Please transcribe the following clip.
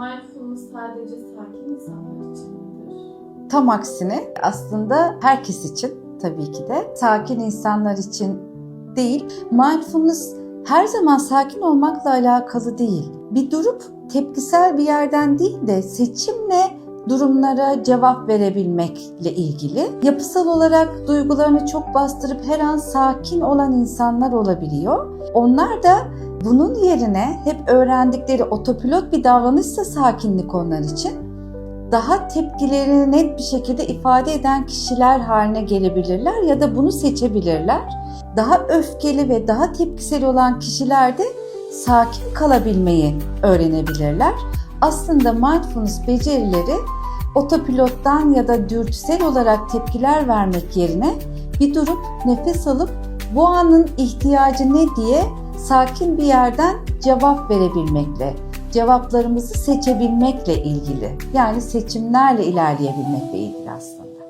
mindfulness sadece sakin insanlar için midir? Tam aksine aslında herkes için tabii ki de sakin insanlar için değil. Mindfulness her zaman sakin olmakla alakalı değil. Bir durup tepkisel bir yerden değil de seçimle durumlara cevap verebilmekle ilgili. Yapısal olarak duygularını çok bastırıp her an sakin olan insanlar olabiliyor. Onlar da bunun yerine hep öğrendikleri otopilot bir davranışsa sakinlik onlar için daha tepkilerini net bir şekilde ifade eden kişiler haline gelebilirler ya da bunu seçebilirler. Daha öfkeli ve daha tepkisel olan kişiler de sakin kalabilmeyi öğrenebilirler. Aslında mindfulness becerileri otopilottan ya da dürtüsel olarak tepkiler vermek yerine bir durup nefes alıp bu anın ihtiyacı ne diye sakin bir yerden cevap verebilmekle, cevaplarımızı seçebilmekle ilgili. Yani seçimlerle ilerleyebilmekle ilgili aslında.